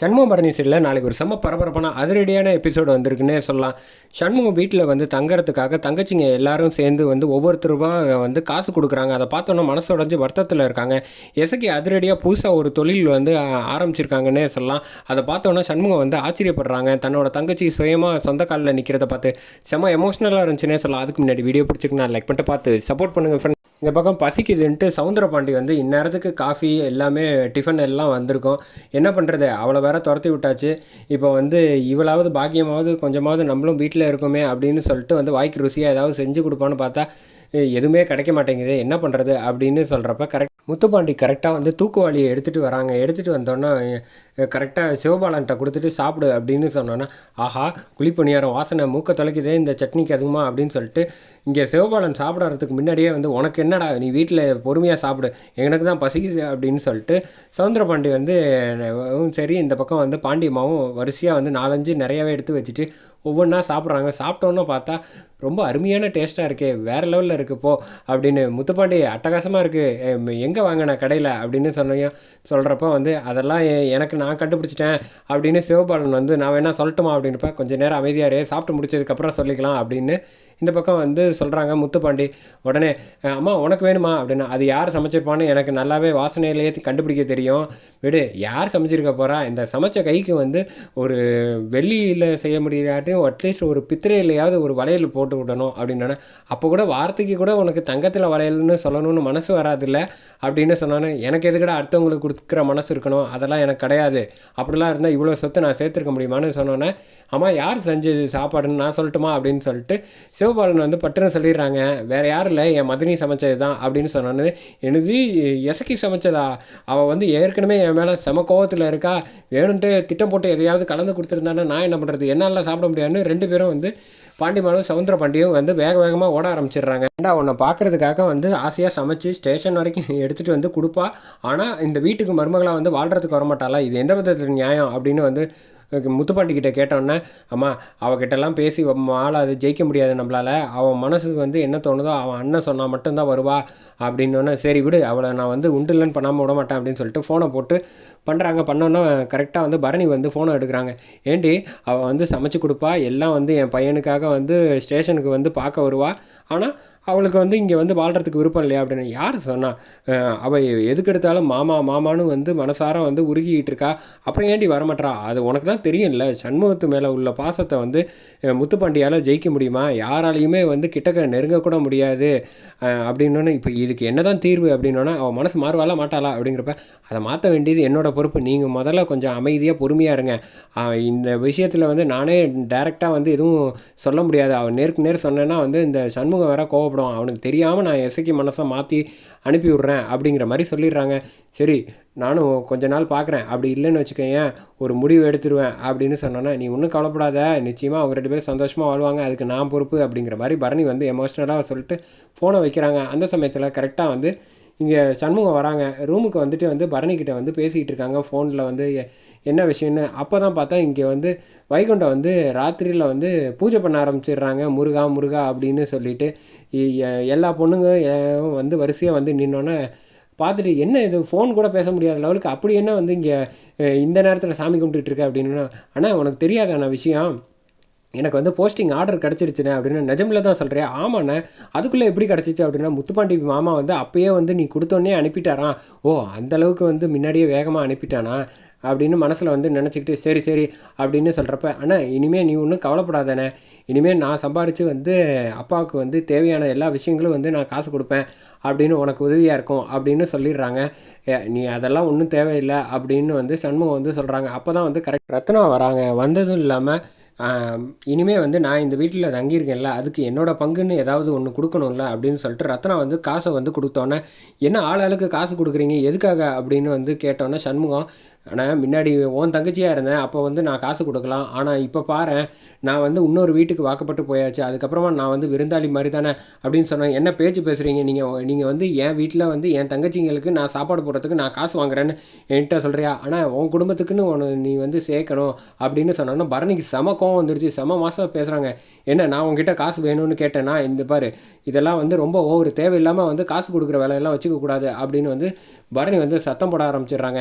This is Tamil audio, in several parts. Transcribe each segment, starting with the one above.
சண்முகம் பரணி சீரியலில் நாளைக்கு ஒரு செம்ம பரபரப்பான அதிரடியான எபிசோடு வந்திருக்குன்னே சொல்லலாம். சண்முகம் வீட்டில் வந்து தங்கறதுக்காக தங்கச்சிங்க எல்லாரும் சேர்ந்து வந்து ஒவ்வொருத்தருவா வந்து காசு கொடுக்குறாங்க. அதை பார்த்தோன்னா மனசு உடஞ்சி வருத்தத்தில் இருக்காங்க. எசக்கி அதிரடியாக புதுசாக ஒரு தொழில் வந்து ஆரம்பிச்சிருக்காங்கன்னே சொல்லலாம். அதை பார்த்தோன்னா சண்முகம் வந்து ஆச்சரியப்படுறாங்க. தன்னோட தங்கச்சி சுயமாக சொந்த காலில் நிற்கிறத பார்த்து செம்ம எமோஷ்னலாக இருந்துச்சுன்னே சொல்லலாம். அதுக்கு முன்னாடி வீடியோ பிடிச்சிருக்கு நான் லைக் பண்ணிட்டு பார்த்து சப்போர்ட் பண்ணுங்கள் ஃப்ரெண்ட் இந்த பக்கம் பசிக்குதுன்ட்டு சவுந்தரபாண்டி வந்து இந்நேரத்துக்கு காஃபி எல்லாமே டிஃபன் எல்லாம் வந்திருக்கும். என்ன பண்ணுறது அவளை வேற துரத்தி விட்டாச்சு. இப்போ வந்து இவளாவது பாக்கியமாவது கொஞ்சமாவது நம்மளும் வீட்டில் இருக்கோமே அப்படின்னு சொல்லிட்டு வந்து வாய்க்கு ருசியாக ஏதாவது செஞ்சு கொடுப்பான்னு பார்த்தா எதுவுமே கிடைக்க மாட்டேங்குது என்ன பண்ணுறது அப்படின்னு சொல்கிறப்ப கரெக்ட் முத்துப்பாண்டி கரெக்டாக வந்து தூக்குவாளியை எடுத்துகிட்டு வராங்க. எடுத்துகிட்டு வந்தோன்னே கரெக்டாக சிவபாலன்ட்ட கொடுத்துட்டு சாப்பிடு அப்படின்னு சொன்னோன்னா ஆஹா குழிப்பணியாரம் வாசனை மூக்க தொலைக்குதே இந்த சட்னிக்கு அதுமா அப்படின்னு சொல்லிட்டு இங்கே சிவபாலன் சாப்பிட்றதுக்கு முன்னாடியே வந்து உனக்கு என்னடா நீ வீட்டில் பொறுமையாக சாப்பிடு எனக்கு தான் பசிக்குது அப்படின்னு சொல்லிட்டு சவுந்தரபாண்டி வந்து சரி இந்த பக்கம் வந்து பாண்டியம்மாவும் வரிசையாக வந்து நாலஞ்சு நிறையாவே எடுத்து வச்சுட்டு ஒவ்வொன்றா சாப்பிட்றாங்க. சாப்பிட்டோன்னு பார்த்தா ரொம்ப அருமையான டேஸ்ட்டாக இருக்கே வேறு லெவலில் இருக்குப்போ போ அப்படின்னு முத்துப்பாண்டி அட்டகாசமாக இருக்குது எங்கே வாங்கின கடையில்? அப்படின்னு சொன்னீங்க சொல்கிறப்ப வந்து அதெல்லாம் எனக்கு நான் கண்டுபிடிச்சிட்டேன். அப்படின்னு சிவபாலன் வந்து நான் வேணால் சொல்லட்டுமா? அப்படின்றப்ப கொஞ்சம் நேரம் அமைதியாரு சாப்பிட்டு முடிச்சதுக்கப்புறம் சொல்லிக்கலாம் அப்படின்னு இந்த பக்கம் வந்து சொல்கிறாங்க முத்துப்பாண்டி. உடனே அம்மா உனக்கு வேணுமா? அப்படின்னு அது யார் சமைச்சிருப்பான்னு எனக்கு நல்லாவே வாசனையிலேயே கண்டுபிடிக்க தெரியும். விடு யார் சமைச்சிருக்க போகிறா இந்த சமைச்ச கைக்கு வந்து ஒரு வெள்ளியில் செய்ய முடியாட்டியும் அட்லீஸ்ட் ஒரு பித்திரையிலையாவது ஒரு வளையல் போட்டு விடணும் அப்படின்னு அப்போ கூட வார்த்தைக்கு கூட உனக்கு தங்கத்தில் வளையல்னு சொல்லணும்னு மனசு வராதில்ல அப்படின்னு சொன்னானே. எனக்கு எதுக்கடா அடுத்தவங்களுக்கு கொடுக்குற மனசு இருக்கணும்? அதெல்லாம் எனக்கு கிடையாது. அப்படிலாம் இருந்தால் இவ்வளோ சொத்து நான் சேர்த்துருக்க முடியுமான்னு சொன்னோன்னே அம்மா யார் செஞ்சது சாப்பாடுன்னு நான் சொல்லட்டுமா? அப்படின்னு சொல்லிட்டு சிவபாலன் வந்து பட்டுன்னு சொல்லிடுறாங்க. வேறு யாரும் இல்லை என் மதினி சமைச்சது தான் அப்படின்னு சொன்னோன்னே எனது எசக்கி சமைச்சதா? அவள் வந்து ஏற்கனவே என் மேலே செம கோவத்தில் இருக்கா. வேணுன்ட்டு திட்டம் போட்டு எதையாவது கலந்து கொடுத்துருந்தானே நான் என்ன பண்ணுறது என்னால் சாப்பிட பாண்டியான்னு ரெண்டு பேரும் வந்து பாண்டிமாலும் சவுந்தர பாண்டியும் வந்து வேக வேகமாக ஓட ஆரம்பிச்சிடுறாங்க. ஏண்டா உன்னை பார்க்கறதுக்காக வந்து ஆசையாக சமைச்சு ஸ்டேஷன் வரைக்கும் எடுத்துகிட்டு வந்து கொடுப்பா. ஆனால் இந்த வீட்டுக்கு மருமகளாக வந்து வாழ்கிறதுக்கு வரமாட்டாளா? இது எந்த விதத்தில் நியாயம் அப்படின்னு வந்து முத்துப்பாண்டிக்கிட்ட கேட்டோன்னே அம்மா அவகிட்டலாம் பேசி ஆளாது ஜெயிக்க முடியாது நம்மளால். அவன் மனசுக்கு வந்து என்ன தோணுதோ அவன் அண்ணன் சொன்னால் மட்டும்தான் வருவா. அப்படின்னோடனே சரி விடு அவளை நான் வந்து உண்டு இல்லைன்னு பண்ணாமல் விட மாட்டேன் அப்படின்னு சொல்லிட்டு ஃபோனை போட்டு பண்ணுறாங்க பண்ணோன்னா கரெக்டாக வந்து பரணி வந்து ஃபோனை எடுக்கிறாங்க. ஏண்டி அவள் வந்து சமைச்சு கொடுப்பா எல்லாம் வந்து என் பையனுக்காக வந்து ஸ்டேஷனுக்கு வந்து பார்க்க வருவா. ஆனால் அவளுக்கு வந்து இங்கே வந்து வாழ்கிறதுக்கு விருப்பம் இல்லையா அப்படின்னு யார் சொன்னா அவள் எதுக்கு எடுத்தாலும் மாமா மாமான்னு வந்து மனசார வந்து உருகிட்டு இருக்கா. அப்புறம் ஏண்டி வரமாட்டா அது உனக்கு தான் தெரியும்ல. சண்முகத்து மேலே உள்ள பாசத்தை வந்து முத்துப்பாண்டியால் ஜெயிக்க முடியுமா? யாராலையுமே வந்து கிட்டக்க நெருங்கக்கூட முடியாது அஹ் அப்படின்னோன்னே இப்போ இதுக்கு என்ன தான் தீர்வு அப்படின்னோன்னா அவள் மனசு மாறுவாளா மாட்டாளா அப்படிங்கிறப்ப அதை மாற்ற வேண்டியது என்னோட பொறுப்பு. நீங்கள் முதல்ல கொஞ்சம் அமைதியாக பொறுமையாக இருங்க. இந்த விஷயத்தில் வந்து நானே டைரெக்டாக வந்து எதுவும் சொல்ல முடியாது. அவன் நேருக்கு நேர் சொன்னேன்னா வந்து இந்த சண்முகம் வேற கோவப்படும் அவனுக்கு தெரியாமல் நான் எசைக்கு மனசை மாற்றி அனுப்பி விட்றேன் அப்படிங்கிற மாதிரி சொல்லிடுறாங்க. சரி நானும் கொஞ்ச நாள் பார்க்குறேன் அப்படி இல்லைன்னு வச்சுக்கோயேன் ஒரு முடிவு எடுத்துருவேன் அப்படின்னு சொன்னோன்னா நீ ஒன்றும் கவலைப்படாத. நிச்சயமாக அவங்க ரெண்டு பேரும் சந்தோஷமாக வாழ்வாங்க. அதுக்கு நான் பொறுப்பு. அப்படிங்கிற மாதிரி பரணி வந்து எமோஷ்னலாக சொல்லிட்டு ஃபோனை வைக்கிறாங்க. அந்த சமயத்தில் கரெக்டாக வந்து இங்கே சண்முகம் வராங்க. ரூமுக்கு வந்துட்டு வந்து பரணிக்கிட்ட வந்து பேசிக்கிட்டு இருக்காங்க ஃபோனில் வந்து எ- என்ன விஷயம்னு அப்போ தான் பார்த்தா இங்கே வந்து வைகுண்டம் வந்து ராத்திரியில் வந்து பூஜை பண்ண ஆரம்பிச்சிடுறாங்க. முருகா முருகா அப்படின்னு சொல்லிட்டு. எல்லா பொண்ணுங்க வந்து வரிசையாக வந்து நின்னோன்னே பார்த்துட்டு என்ன இது? ஃபோன் கூட பேச முடியாத லெவலுக்கு அப்படி என்ன வந்து இங்கே இந்த நேரத்தில் சாமி கும்பிட்டுட்டு இருக்க அப்படின்னு? ஆனால் உனக்கு தெரியாதான விஷயம்? எனக்கு வந்து போஸ்டிங் ஆர்டர் கிடச்சிருச்சுனே அப்படின்னு நிஜமில் தான் சொல்கிறேன் ஆமாண்ணே அதுக்குள்ளே எப்படி கிடச்சிச்சு அப்படின்னா முத்துப்பாண்டி மாமா வந்து அப்போயே வந்து நீ கொடுத்தோன்னே அனுப்பிட்டாரா ஓ அந்தளவுக்கு வந்து முன்னாடியே வேகமாக அனுப்பிட்டானா? அப்படின்னு மனசில் வந்து நினச்சிக்கிட்டு சரி சரி அப்படின்னு சொல்கிறப்ப ஆனால் இனிமேல் நீ ஒன்றும் கவலைப்படாதானே இனிமேல் நான் சம்பாரித்து வந்து அப்பாவுக்கு வந்து தேவையான எல்லா விஷயங்களும் வந்து நான் காசு கொடுப்பேன். அப்படின்னு உனக்கு உதவியாக இருக்கும் அப்படின்னு சொல்லிடுறாங்க. ஏ, நீ அதெல்லாம் ஒன்றும் தேவையில்லை அப்படின்னு வந்து சண்முகம் வந்து சொல்கிறாங்க அப்போ தான் வந்து கரெக்ட் ரத்னா வராங்க. வந்ததும் இல்லாமல் இனிமேல் இனிமே வந்து நான் இந்த வீட்டில் தங்கியிருக்கேன்ல அதுக்கு என்னோடய பங்குன்னு ஏதாவது ஒன்று கொடுக்கணும்ல அப்படின்னு சொல்லிட்டு ரத்னா வந்து காசை வந்து கொடுத்தோன்னே என்ன ஆள் ஆளுக்கு காசு கொடுக்குறீங்க? எதுக்காக? அப்படின்னு வந்து கேட்டோன்னே சண்முகம் ஆனால் முன்னாடி உன் தங்கச்சியாக இருந்தேன் அப்போ வந்து நான் காசு கொடுக்கலாம். ஆனால் இப்போ பாரு நான் வந்து இன்னொரு வீட்டுக்கு வாக்கப்பட்டு போயாச்சு. அதுக்கப்புறமா நான் வந்து விருந்தாளி மாதிரி தானே அப்படின்னு சொன்னேன் என்ன பேச்சு பேசுகிறீங்க நீங்கள் நீங்கள் வந்து என் வீட்டில் வந்து என் தங்கச்சிங்களுக்கு நான் சாப்பாடு போடுறதுக்கு நான் காசு வாங்குறேன்னு என்கிட்ட சொல்கிறியா ஆனால் உன் குடும்பத்துக்குன்னு ஒன்று நீ வந்து சேர்க்கணும். அப்படின்னு சொன்னோன்னா பரணிக்கு செம கோவம் வந்துருச்சு. செம மாதம் பேசுகிறாங்க என்ன நான் உங்ககிட்ட காசு வேணும்னு கேட்டேன்னா இந்த பாரு இதெல்லாம் வந்து ரொம்ப ஓவர். தேவையில்லாமல் வந்து காசு கொடுக்குற வேலையெல்லாம் வச்சுக்கக்கூடாது. அப்படின்னு வந்து பரணி வந்து சத்தம் போட ஆரம்பிச்சிடுறாங்க.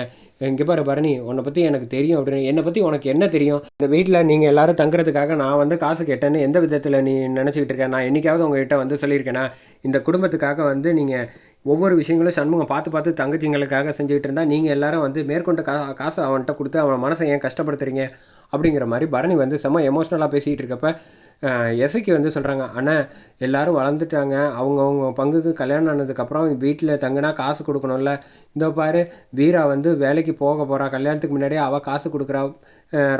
இங்கே பாரு பரணி உன்னை பற்றி எனக்கு தெரியும் அப்படின்னு. என்னை பற்றி உனக்கு என்ன தெரியும்? இந்த வீட்டில் நீங்கள் எல்லாரும் தங்குறதுக்காக நான் வந்து காசு கேட்டேன்னு எந்த விதத்தில் நீ நினச்சிக்கிட்டு இருக்கேன் நான் என்றைக்காவது உங்ககிட்ட வந்து சொல்லியிருக்கேனா? இந்த குடும்பத்துக்காக வந்து நீங்கள் ஒவ்வொரு விஷயங்களும் சண்முகம் பார்த்து பார்த்து தங்கச்சிங்களுக்காக செஞ்சுக்கிட்டு இருந்தால் நீங்கள் எல்லாரும் வந்து மேற்கொண்ட கா காசு அவன்கிட்ட கொடுத்து அவன் மனசை ஏன் கஷ்டப்படுத்துறீங்க? அப்படிங்கிற மாதிரி பரணி வந்து செம்ம எமோஷ்னலாக பேசிகிட்டு இருக்கப்ப எசைக்கு வந்து சொல்கிறாங்க ஆனால் எல்லாரும் வளர்ந்துட்டாங்க. அவங்கவுங்க பங்குக்கு கல்யாணம் ஆனதுக்கப்புறம் வீட்டில் தங்கினா காசு கொடுக்கணும்ல. இந்த பாரு வீரா வந்து வேலைக்கு போக போகிறா கல்யாணத்துக்கு முன்னாடியே அவள் காசு கொடுக்குறா.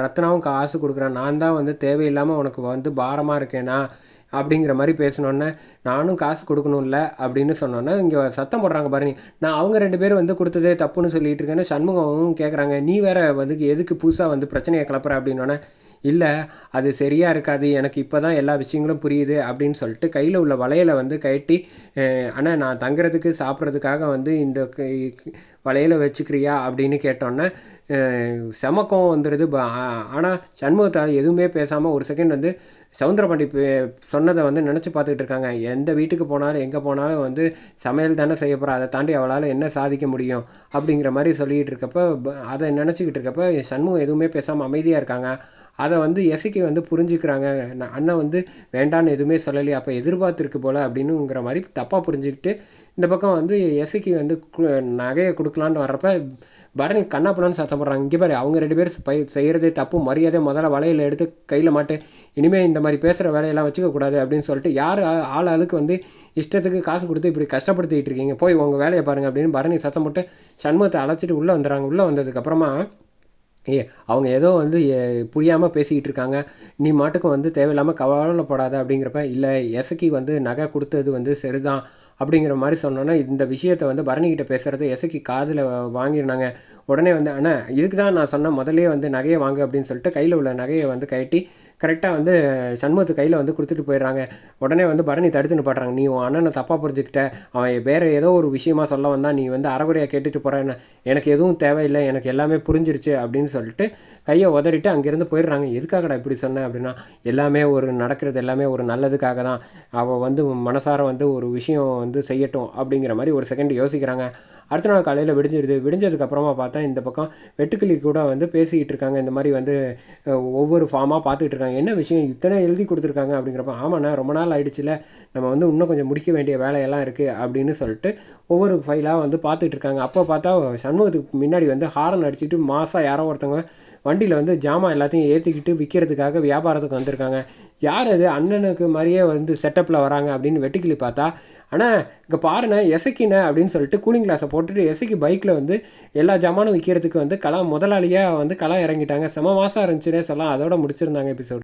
ரத்னாவும் காசு கொடுக்குறான். நான் தான் வந்து தேவையில்லாமல் உனக்கு வந்து பாரமாக இருக்கேனா அப்படிங்கிற மாதிரி பேசினோன்னே நானும் காசு கொடுக்கணும்ல அப்படின்னு சொன்னோன்னே இங்கே சத்தம் போடுறாங்க பாருங்க நான் அவங்க ரெண்டு பேரும் வந்து கொடுத்ததே தப்புன்னு சொல்லிட்டு இருக்கேன்னு சண்முகமும் கேட்குறாங்க நீ வேற வந்து எதுக்கு புதுசாக வந்து பிரச்சனையை கிளப்புற? அப்படின்னோடனே இல்லை அது சரியாக இருக்காது. எனக்கு இப்போ தான் எல்லா விஷயங்களும் புரியுது அப்படின்னு சொல்லிட்டு கையில் உள்ள வளையலை வந்து கட்டி ஆனால் நான் தங்குறதுக்கு சாப்பிட்றதுக்காக வந்து இந்த வளையலை வச்சுக்கிறியா? அப்படின்னு கேட்டோன்னே செமக்கம் வந்துடுது ஆனால் சண்முகத்தால் எதுவுமே பேசாமல் ஒரு செகண்ட் வந்து சவுந்தரபாண்டி சொன்னதை வந்து நினச்சி பார்த்துக்கிட்டு இருக்காங்க. எந்த வீட்டுக்கு போனாலும் எங்கே போனாலும் வந்து சமையல் தானே செய்ய போகிறா அதை தாண்டி அவளால் என்ன சாதிக்க முடியும்? அப்படிங்கிற மாதிரி சொல்லிக்கிட்டு இருக்கப்போ அதை நினச்சிக்கிட்டு இருக்கப்போ சண்முகம் எதுவுமே பேசாமல் அமைதியாக இருக்காங்க. அதை வந்து எசைக்கு வந்து புரிஞ்சுக்கிறாங்க. நான் அண்ணன் வந்து வேண்டான்னு எதுவுமே சொல்லலையே அப்போ எதிர்பார்த்துருக்கு போல் அப்படின்னுங்கிற மாதிரி தப்பாக புரிஞ்சுக்கிட்டு இந்த பக்கம் வந்து எசைக்கு வந்து நகையை கொடுக்கலான்னு வர்றப்ப பரணி கண்ணாப்பணம்னு சத்தம் போடுறாங்க. இங்கே பாரு அவங்க ரெண்டு பேரும் பை செய்கிறதே தப்பு மரியாதை முதல்ல வலையில் எடுத்து கையில் மாட்டு இனிமேல் இந்த மாதிரி பேசுகிற வேலையெல்லாம் வச்சுக்கக்கூடாது அப்படின்னு சொல்லிட்டு யார் ஆள் ஆளுக்கு வந்து இஷ்டத்துக்கு காசு கொடுத்து இப்படி கஷ்டப்படுத்திக்கிட்டு இருக்கீங்க? போய் உங்கள் வேலையை பாருங்கள் அப்படின்னு பரணி சத்தம் போட்டு சண்முகத்தை அழைச்சிட்டு உள்ளே வந்துடுறாங்க. உள்ளே வந்ததுக்கப்புறமா ஏ அவங்க ஏதோ வந்து புரியாமல் பேசிக்கிட்டு இருக்காங்க. நீ மாட்டுக்கும் வந்து தேவையில்லாமல் கவலைப்படாத அப்படிங்கிறப்ப இல்லை எசக்கி வந்து நகை கொடுத்தது வந்து சரிதான் அப்படிங்கிற மாதிரி சொன்னோன்னா இந்த விஷயத்தை வந்து பரணிக்கிட்ட பேசுகிறது எசக்கி காதில் வாங்கினாங்க உடனே வந்து அண்ணா இதுக்கு தான் நான் சொன்னேன் முதலே வந்து நகையை வாங்க அப்படின்னு சொல்லிட்டு கையில் உள்ள நகையை வந்து கட்டி கரெக்டாக வந்து சண்முகத்து கையில் வந்து கொடுத்துட்டு போயிடுறாங்க. உடனே வந்து பரணி தடுத்துன்னு பாடுறாங்க நீ உன் அண்ணனை தப்பாக புரிஞ்சுக்கிட்ட. அவன் வேறு ஏதோ ஒரு விஷயமா சொல்ல வந்தால் நீ வந்து அறகுறையாக கேட்டுட்டு போகிறேன்னு எனக்கு எதுவும் தேவையில்லை. எனக்கு எல்லாமே புரிஞ்சிருச்சு அப்படின்னு சொல்லிட்டு கையை உதறிட்டு அங்கேருந்து போயிடுறாங்க. எதுக்காகடா இப்படி சொன்னேன் அப்படின்னா எல்லாமே ஒரு நடக்கிறது எல்லாமே ஒரு நல்லதுக்காக தான். அவள் வந்து மனசார வந்து ஒரு விஷயம் வந்து செய்யட்டும் அப்படிங்கிற மாதிரி ஒரு செகண்ட் யோசிக்கிறாங்க. அடுத்த நாள் காலையில் விடிஞ்சிருது. விடிஞ்சதுக்கப்புறமா பார்த்தா இந்த பக்கம் வெட்டுக்கிளி கூட வந்து பேசிக்கிட்டு இருக்காங்க. இந்த மாதிரி வந்து ஒவ்வொரு ஃபார்மாக பார்த்துக்கிட்டு இருக்காங்க. என்ன விஷயம்? இத்தனை எழுதி கொடுத்துருக்காங்க அப்படிங்கிறப்ப ஆமாண்ணா ரொம்ப நாள் ஆயிடுச்சுல. நம்ம வந்து இன்னும் கொஞ்சம் முடிக்க வேண்டிய வேலையெல்லாம் இருக்குது அப்படின்னு சொல்லிட்டு ஒவ்வொரு ஃபைலாக வந்து பார்த்துட்டு இருக்காங்க. அப்போ பார்த்தா சண்முகத்துக்கு முன்னாடி வந்து ஹாரன் அடிச்சுட்டு மாதம் யாரோ ஒருத்தவங்க வண்டியில் வந்து ஜாமான் எல்லாத்தையும் ஏற்றிக்கிட்டு விற்கிறதுக்காக வியாபாரத்துக்கு வந்திருக்காங்க. யார் அது? அண்ணனுக்கு மாதிரியே வந்து செட்டப்பில் வராங்க அப்படின்னு வெட்டுக்கிளி பார்த்தா ஆனால் இங்கே பாருண்ணே எசக்கின அப்படின்னு சொல்லிட்டு கூலிங் கிளாஸை போட்டுட்டு எசைக்கு பைக்கில் வந்து எல்லா ஜாமானும் விற்கிறதுக்கு வந்து கலா முதலாளியாக வந்து களம் இறங்கிட்டாங்க. செம மாதம் இருந்துச்சுன்னே சொல்லலாம். அதோட முடிச்சிருந்தாங்க எபிசோடு